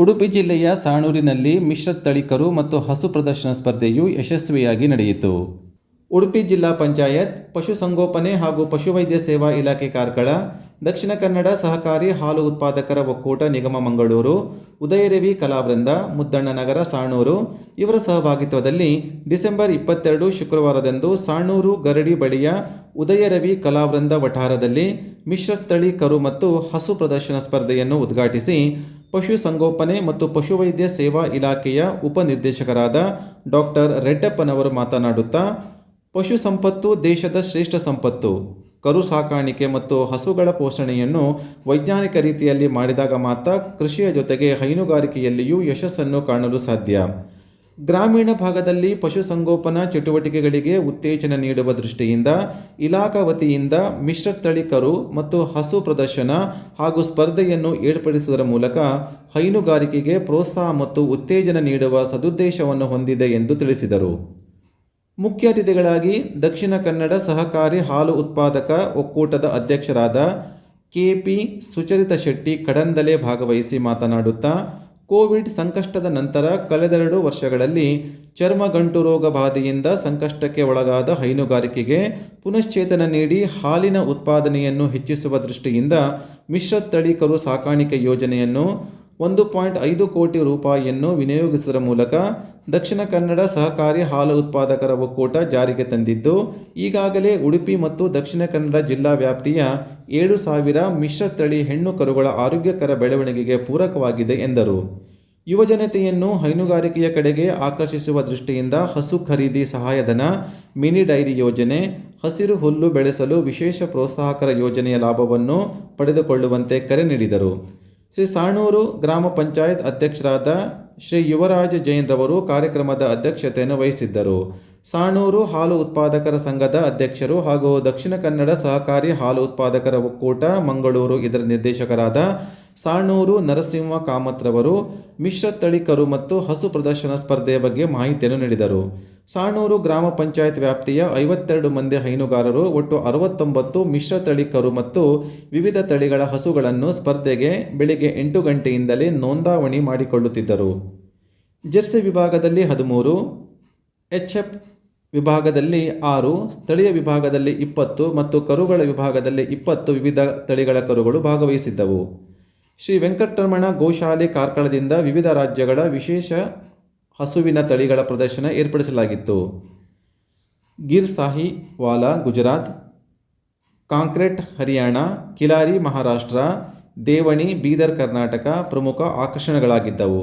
ಉಡುಪಿ ಜಿಲ್ಲೆಯ ಸಾಣೂರಿನಲ್ಲಿ ಮಿಶ್ರ ತಳಿಕರು ಮತ್ತು ಹಸು ಪ್ರದರ್ಶನ ಸ್ಪರ್ಧೆಯು ಯಶಸ್ವಿಯಾಗಿ ನಡೆಯಿತು. ಉಡುಪಿ ಜಿಲ್ಲಾ ಪಂಚಾಯತ್ ಪಶುಸಂಗೋಪನೆ ಹಾಗೂ ಪಶುವೈದ್ಯ ಸೇವಾ ಇಲಾಖೆ ಕಾರ್ಕಳ, ದಕ್ಷಿಣ ಕನ್ನಡ ಸಹಕಾರಿ ಹಾಲು ಉತ್ಪಾದಕರ ಒಕ್ಕೂಟ ನಿಗಮ ಮಂಗಳೂರು, ಉದಯರವಿ ಕಲಾವೃಂದ ಮುದ್ದಣ್ಣನಗರ ಸಾಣೂರು ಇವರ ಸಹಭಾಗಿತ್ವದಲ್ಲಿ ಡಿಸೆಂಬರ್ ಇಪ್ಪತ್ತೆರಡು ಶುಕ್ರವಾರದಂದು ಸಾಣೂರು ಗರಡಿ ಬಳಿಯ ಉದಯರವಿ ಕಲಾವೃಂದ ವಠಾರದಲ್ಲಿ ಮಿಶ್ರ ತಳಿ ಕರು ಮತ್ತು ಹಸು ಪ್ರದರ್ಶನ ಸ್ಪರ್ಧೆಯನ್ನು ಉದ್ಘಾಟಿಸಿ ಪಶುಸಂಗೋಪನೆ ಮತ್ತು ಪಶುವೈದ್ಯ ಸೇವಾ ಇಲಾಖೆಯ ಉಪನಿರ್ದೇಶಕರಾದ ಡಾಕ್ಟರ್ ರೆಡ್ಡಪ್ಪನವರು ಮಾತನಾಡುತ್ತಾ, ಪಶು ಸಂಪತ್ತು ದೇಶದ ಶ್ರೇಷ್ಠ ಸಂಪತ್ತು. ಕರು ಸಾಕಾಣಿಕೆ ಮತ್ತು ಹಸುಗಳ ಪೋಷಣೆಯನ್ನು ವೈಜ್ಞಾನಿಕ ರೀತಿಯಲ್ಲಿ ಮಾಡಿದಾಗ ಮಾತ್ರ ಕೃಷಿಯ ಜೊತೆಗೆ ಹೈನುಗಾರಿಕೆಯಲ್ಲಿಯೂ ಯಶಸ್ಸನ್ನು ಕಾಣಲು ಸಾಧ್ಯ. ಗ್ರಾಮೀಣ ಭಾಗದಲ್ಲಿ ಪಶುಸಂಗೋಪನಾ ಚಟುವಟಿಕೆಗಳಿಗೆ ಉತ್ತೇಜನ ನೀಡುವ ದೃಷ್ಟಿಯಿಂದ ಇಲಾಖಾ ವತಿಯಿಂದ ಮಿಶ್ರ ತಳಿ ಕರು ಮತ್ತು ಹಸು ಪ್ರದರ್ಶನ ಹಾಗೂ ಸ್ಪರ್ಧೆಯನ್ನು ಏರ್ಪಡಿಸುವುದರ ಮೂಲಕ ಹೈನುಗಾರಿಕೆಗೆ ಪ್ರೋತ್ಸಾಹ ಮತ್ತು ಉತ್ತೇಜನ ನೀಡುವ ಸದುದ್ದೇಶವನ್ನು ಹೊಂದಿದೆ ಎಂದು ತಿಳಿಸಿದರು. ಮುಖ್ಯ ಅತಿಥಿಗಳಾಗಿ ದಕ್ಷಿಣ ಕನ್ನಡ ಸಹಕಾರಿ ಹಾಲು ಉತ್ಪಾದಕ ಒಕ್ಕೂಟದ ಅಧ್ಯಕ್ಷರಾದ ಕೆಪಿ ಸುಚರಿತ ಶೆಟ್ಟಿ ಕಡಂದಲೆ ಭಾಗವಹಿಸಿ ಮಾತನಾಡುತ್ತಾ ಕೋವಿಡ್ ಸಂಕಷ್ಟದ ನಂತರ ಕಳೆದೆರಡು ವರ್ಷಗಳಲ್ಲಿ ಚರ್ಮ ಗಂಟು ರೋಗ ಬಾಧೆಯಿಂದ ಸಂಕಷ್ಟಕ್ಕೆ ಒಳಗಾದ ಹೈನುಗಾರಿಕೆಗೆ ಪುನಶ್ಚೇತನ ನೀಡಿ ಹಾಲಿನ ಉತ್ಪಾದನೆಯನ್ನು ಹೆಚ್ಚಿಸುವ ದೃಷ್ಟಿಯಿಂದ ಮಿಶ್ರ ಕರು ಸಾಕಾಣಿಕೆ ಯೋಜನೆಯನ್ನು ಒಂದು ಪಾಯಿಂಟ್ ಐದು ಕೋಟಿ ರೂಪಾಯಿಯನ್ನು ವಿನಿಯೋಗಿಸುವ ಮೂಲಕ ದಕ್ಷಿಣ ಕನ್ನಡ ಸಹಕಾರಿ ಹಾಲು ಉತ್ಪಾದಕರ ಒಕ್ಕೂಟ ಜಾರಿಗೆ ತಂದಿದ್ದು, ಈಗಾಗಲೇ ಉಡುಪಿ ಮತ್ತು ದಕ್ಷಿಣ ಕನ್ನಡ ಜಿಲ್ಲಾ ವ್ಯಾಪ್ತಿಯ ಏಳು ಸಾವಿರ ಮಿಶ್ರತಳಿ ಹೆಣ್ಣು ಕರುಗಳ ಆರೋಗ್ಯಕರ ಬೆಳವಣಿಗೆಗೆ ಪೂರಕವಾಗಿದೆ ಎಂದರು. ಯುವಜನತೆಯನ್ನು ಹೈನುಗಾರಿಕೆಯ ಕಡೆಗೆ ಆಕರ್ಷಿಸುವ ದೃಷ್ಟಿಯಿಂದ ಹಸು ಖರೀದಿ ಸಹಾಯಧನ, ಮಿನಿ ಡೈರಿ ಯೋಜನೆ, ಹಸಿರು ಹುಲ್ಲು ಬೆಳೆಸಲು ವಿಶೇಷ ಪ್ರೋತ್ಸಾಹಕರ ಯೋಜನೆಯ ಲಾಭವನ್ನು ಪಡೆದುಕೊಳ್ಳುವಂತೆ ಕರೆ ನೀಡಿದರು. ಶ್ರೀ ಸಾಣೂರು ಗ್ರಾಮ ಪಂಚಾಯತ್ ಅಧ್ಯಕ್ಷರಾದ ಶ್ರೀ ಯುವರಾಜ ಜೈನ್ ರವರು ಕಾರ್ಯಕ್ರಮದ ಅಧ್ಯಕ್ಷತೆಯನ್ನು ವಹಿಸಿದ್ದರು. ಸಾಣೂರು ಹಾಲು ಉತ್ಪಾದಕರ ಸಂಘದ ಅಧ್ಯಕ್ಷರು ಹಾಗೂ ದಕ್ಷಿಣ ಕನ್ನಡ ಸಹಕಾರಿ ಹಾಲು ಉತ್ಪಾದಕರ ಒಕ್ಕೂಟ ಮಂಗಳೂರು ಇದರ ನಿರ್ದೇಶಕರಾದ ಸಾಣೂರು ನರಸಿಂಹ ಕಾಮತ್ರವರು ಮಿಶ್ರ ತಳಿಕರು ಮತ್ತು ಹಸು ಪ್ರದರ್ಶನ ಸ್ಪರ್ಧೆಯ ಬಗ್ಗೆ ಮಾಹಿತಿಯನ್ನು ನೀಡಿದರು. ಸಾಣೂರು ಗ್ರಾಮ ಪಂಚಾಯತ್ ವ್ಯಾಪ್ತಿಯ ಐವತ್ತೆರಡು ಮಂದಿ ಹೈನುಗಾರರು, ಒಟ್ಟು ಅರವತ್ತೊಂಬತ್ತು ಮಿಶ್ರ ತಳಿ ಕರು ಮತ್ತು ವಿವಿಧ ತಳಿಗಳ ಹಸುಗಳನ್ನು ಸ್ಪರ್ಧೆಗೆ ಬೆಳಿಗ್ಗೆ ಎಂಟು ಗಂಟೆಯಿಂದಲೇ ನೋಂದಾವಣಿ ಮಾಡಿಕೊಳ್ಳುತ್ತಿದ್ದರು. ಜೆರ್ಸಿ ವಿಭಾಗದಲ್ಲಿ ಹದಿಮೂರು ಎಚ್ ಎಫ್ ವಿಭಾಗದಲ್ಲಿ ಆರು, ಸ್ಥಳೀಯ ವಿಭಾಗದಲ್ಲಿ ಇಪ್ಪತ್ತು ಮತ್ತು ಕರುಗಳ ವಿಭಾಗದಲ್ಲಿ ಇಪ್ಪತ್ತು ವಿವಿಧ ತಳಿಗಳ ಕರುಗಳು ಭಾಗವಹಿಸಿದ್ದವು. ಶ್ರೀ ವೆಂಕಟರಮಣ ಗೋಶಾಲೆ ಕಾರ್ಕಳದಿಂದ ವಿವಿಧ ರಾಜ್ಯಗಳ ವಿಶೇಷ ಹಸುವಿನ ತಳಿಗಳ ಪ್ರದರ್ಶನ ಏರ್ಪಡಿಸಲಾಗಿತ್ತು. ಗಿರ್ ಸಾಹಿ, ವಾಲಾ, ಗುಜರಾತ್, ಕಾಂಕ್ರೆಟ್, ಹರಿಯಾಣ, ಕಿಲಾರಿ, ಮಹಾರಾಷ್ಟ್ರ, ದೇವಣಿ, ಬೀದರ್, ಕರ್ನಾಟಕ ಪ್ರಮುಖ ಆಕರ್ಷಣೆಗಳಾಗಿದ್ದವು.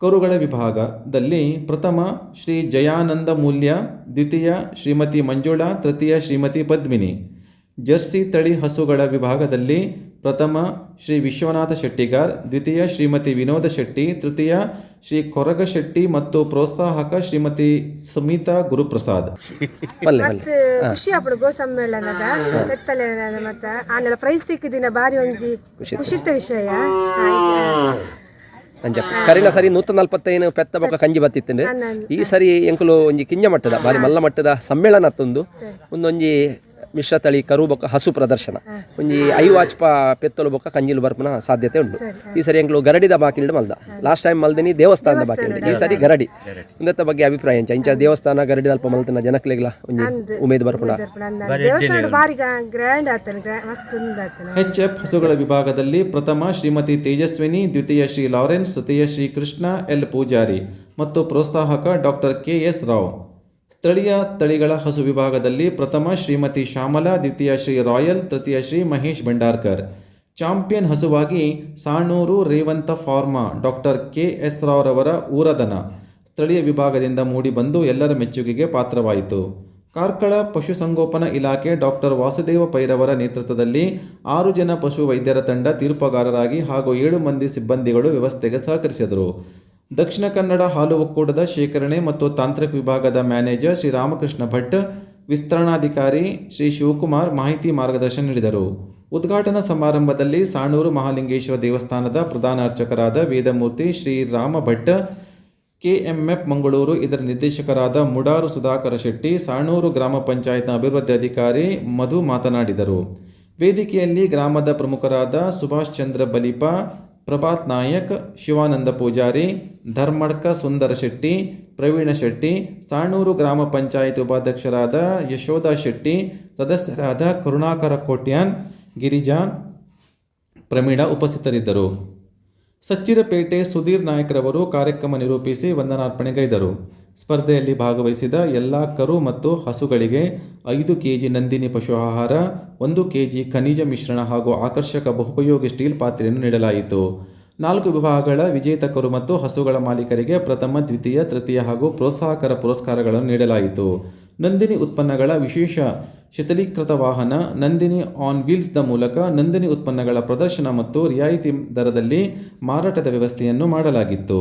ಕರುಗಳ ವಿಭಾಗದಲ್ಲಿ ಪ್ರಥಮ ಶ್ರೀ ಜಯಾನಂದ ಮೂಲ್ಯ, ದ್ವಿತೀಯ ಶ್ರೀಮತಿ ಮಂಜುಳಾ, ತೃತೀಯ ಶ್ರೀಮತಿ ಪದ್ಮಿನಿ. ಜರ್ಸಿ ತಳಿ ಹಸುಗಳ ವಿಭಾಗದಲ್ಲಿ ಪ್ರಥಮ ಶ್ರೀ ವಿಶ್ವನಾಥ ಶೆಟ್ಟಿಗಾರ್, ದ್ವಿತೀಯ ಶ್ರೀಮತಿ ವಿನೋದ ಶೆಟ್ಟಿ, ತೃತೀಯ ಶ್ರೀ ಕೊರಗ ಶೆಟ್ಟಿ ಮತ್ತು ಪ್ರೋತ್ಸಾಹಕ ಶ್ರೀಮತಿ ಸುಮಿತಾ ಗುರುಪ್ರಸಾದ್. ಮಸ್ತ್ ಖುಷಿ ಆಪಡು ಗೋ ಸಮ್ಮೇಳನದ ಬೆತ್ತಲೆ ಮತ್ತ. ಆನೆಲ್ಲ ಪ್ರೈಸ್ ತಿಕ್ಕಿದಿನ ಬಾರಿ ಒಂಜಿ ಖುಷಿತ ವಿಷಯ. ಅಂಜ ಕರಿನ ಸರಿ ನೂತ ನಲ್ಪತ್ತೈನು ಪೆತ್ತ. ಬೊಕ್ಕ ಕಂಜಿ ಬತ್ತಿತ್ತೆ ಈ ಸರಿ ಎಂಕುಲು ಒಂಜಿ ಕಿಂಜ ಮಟ್ಟದ ಬಾರಿ ಮಲ್ಲ ಮಟ್ಟದ ಸಮ್ಮೇಳನ ಅತ್ತೊಂದು. ಒಂದೊಂಜಿ ಮಿಶ್ರ ತಳಿ ಕರು ಬೊಕ್ಕ ಹಸು ಪ್ರದರ್ಶನ. ಒಂಜಿ ಐ ವಾಚ್ಪ ಪೆತ್ತಲು ಬೊಕ್ಕ ಕಂಜಿಲು ಬರ್ಪುನ ಸಾಧ್ಯತೆ ಉಂಟು. ಈ ಸರಿ ಎಂಕ್ಲು ಗರಡಿದ ಬಾಕಿಲ್ಡ್ ಮಲ್ದ. ಲಾಸ್ಟ್ ಟೈಮ್ ಮಲ್ದಿನಿ ದೇವಸ್ಥಾನದ ಬಾಕಿಲ್ಡ್. ಈ ಸರಿ ಗರಡಿ. ಉಂದತ್ತ ಬಗ್ಗೆ ಅಭಿಪ್ರಾಯ ಇಂಚ ಇಂಚ ದೇವಸ್ಥಾನ ಗರಡಿ ಅಲ್ಪ ಮಲ್ತನ ಜನಕ್ಲೆಗ್ಲ ಒಂಜಿ ಉಮೇದ್ ಬರ್ಪುನ. ಎಚ್ಎಫ್ ಹಸುಗಳ ವಿಭಾಗದಲ್ಲಿ ಪ್ರಥಮ ಶ್ರೀಮತಿ ತೇಜಸ್ವಿನಿ ದ್ವಿತೀಯ ಶ್ರೀ ಲಾರೆನ್ಸ್ ತೃತೀಯ ಶ್ರೀ ಕೃಷ್ಣ ಎಲ್ ಪೂಜಾರಿ ಮತ್ತು ಪ್ರೋತ್ಸಾಹಕ ಡಾಕ್ಟರ್ ಕೆ ಎಸ್ ರಾವ್. ಸ್ಥಳೀಯ ತಳಿಗಳ ಹಸು ವಿಭಾಗದಲ್ಲಿ ಪ್ರಥಮ ಶ್ರೀಮತಿ ಶ್ಯಾಮಲಾ, ದ್ವಿತೀಯ ಶ್ರೀ ರಾಯಲ್, ತೃತೀಯ Shri Mahesh Bhandarkar. Champion ಹಸುವಾಗಿ Sanur Revantha pharma doctor K S ರಾವ್ರವರ ಊರದನ ಸ್ಥಳೀಯ ವಿಭಾಗದಿಂದ ಮೂಡಿಬಂದು ಎಲ್ಲರ ಮೆಚ್ಚುಗೆಗೆ ಪಾತ್ರವಾಯಿತು. ಕಾರ್ಕಳ ಪಶುಸಂಗೋಪನಾ ಇಲಾಖೆ ಡಾಕ್ಟರ್ ವಾಸುದೇವ ಪೈರವರ ನೇತೃತ್ವದಲ್ಲಿ ಆರು ಜನ ಪಶು ವೈದ್ಯರ ತಂಡ ತೀರ್ಪುಗಾರರಾಗಿ ಹಾಗೂ ಏಳು ಮಂದಿ ಸಿಬ್ಬಂದಿಗಳು ವ್ಯವಸ್ಥೆಗೆ ಸಹಕರಿಸಿದರು. ದಕ್ಷಿಣ ಕನ್ನಡ ಹಾಲು ಒಕ್ಕೂಟದ ಶೇಖರಣೆ ಮತ್ತು ತಾಂತ್ರಿಕ ವಿಭಾಗದ ಮ್ಯಾನೇಜರ್ ಶ್ರೀ ರಾಮಕೃಷ್ಣ ಭಟ್, ವಿಸ್ತರಣಾಧಿಕಾರಿ ಶ್ರೀ ಶಿವಕುಮಾರ್ ಮಾಹಿತಿ ಮಾರ್ಗದರ್ಶನ ನೀಡಿದರು. ಉದ್ಘಾಟನಾ ಸಮಾರಂಭದಲ್ಲಿ ಸಾಣೂರು ಮಹಾಲಿಂಗೇಶ್ವರ ದೇವಸ್ಥಾನದ ಪ್ರಧಾನ ಅರ್ಚಕರಾದ ವೇದಮೂರ್ತಿ ಶ್ರೀ ರಾಮ ಭಟ್, ಕೆಎಂಎಫ್ ಮಂಗಳೂರು ಇದರ ನಿರ್ದೇಶಕರಾದ ಮುಡಾರು ಸುಧಾಕರ ಶೆಟ್ಟಿ, ಸಾಣೂರು ಗ್ರಾಮ ಪಂಚಾಯತ್ನ ಅಭಿವೃದ್ಧಿ ಅಧಿಕಾರಿ ಮಧು ಮಾತನಾಡಿದರು. ವೇದಿಕೆಯಲ್ಲಿ ಗ್ರಾಮದ ಪ್ರಮುಖರಾದ ಸುಭಾಷ್ ಚಂದ್ರ ಬಲಿಪ ಪ್ರಭಾತ್ ನಾಯಕ್, ಶಿವಾನಂದ ಪೂಜಾರಿ, ಧರ್ಮಡ್ಕ ಸುಂದರ ಶೆಟ್ಟಿ, ಪ್ರವೀಣ ಶೆಟ್ಟಿ, ಸಾಣೂರು ಗ್ರಾಮ ಪಂಚಾಯತ್ ಉಪಾಧ್ಯಕ್ಷರಾದ ಯಶೋಧ ಶೆಟ್ಟಿ, ಸದಸ್ಯರಾದ ಕರುಣಾಕರ ಕೋಟ್ಯಾನ್ ಗಿರಿಜಾ ಪ್ರಮೀಳ ಉಪಸ್ಥಿತರಿದ್ದರು. ಸಚ್ಚಿರಪೇಟೆ ಸುಧೀರ್ ನಾಯಕ್ರವರು ಕಾರ್ಯಕ್ರಮ ನಿರೂಪಿಸಿ ವಂದನಾರ್ಪಣೆಗೈದರು. ಸ್ಪರ್ಧೆಯಲ್ಲಿ ಭಾಗವಹಿಸಿದ ಎಲ್ಲ ಕರು ಮತ್ತು ಹಸುಗಳಿಗೆ ಐದು ಕೆಜಿ ನಂದಿನಿ ಪಶು ಆಹಾರ, ಒಂದು ಕೆ ಜಿ ಖನಿಜ ಮಿಶ್ರಣ ಹಾಗೂ ಆಕರ್ಷಕ ಬಹುಪಯೋಗಿ ಸ್ಟೀಲ್ ಪಾತ್ರೆಯನ್ನು ನೀಡಲಾಯಿತು. ನಾಲ್ಕು ವಿಭಾಗಗಳ ವಿಜೇತ ಕರು ಮತ್ತು ಹಸುಗಳ ಮಾಲೀಕರಿಗೆ ಪ್ರಥಮ, ದ್ವಿತೀಯ, ತೃತೀಯ ಹಾಗೂ ಪ್ರೋತ್ಸಾಹಕರ ಪುರಸ್ಕಾರಗಳನ್ನು ನೀಡಲಾಯಿತು. ನಂದಿನಿ ಉತ್ಪನ್ನಗಳ ವಿಶೇಷ ಶಿಥಲೀಕೃತ ವಾಹನ, ನಂದಿನಿ ಆನ್ ವೀಲ್ಸ್ದ ಮೂಲಕ ನಂದಿನಿ ಉತ್ಪನ್ನಗಳ ಪ್ರದರ್ಶನ ಮತ್ತು ರಿಯಾಯಿತಿ ದರದಲ್ಲಿ ಮಾರಾಟದ ವ್ಯವಸ್ಥೆಯನ್ನು ಮಾಡಲಾಗಿತ್ತು.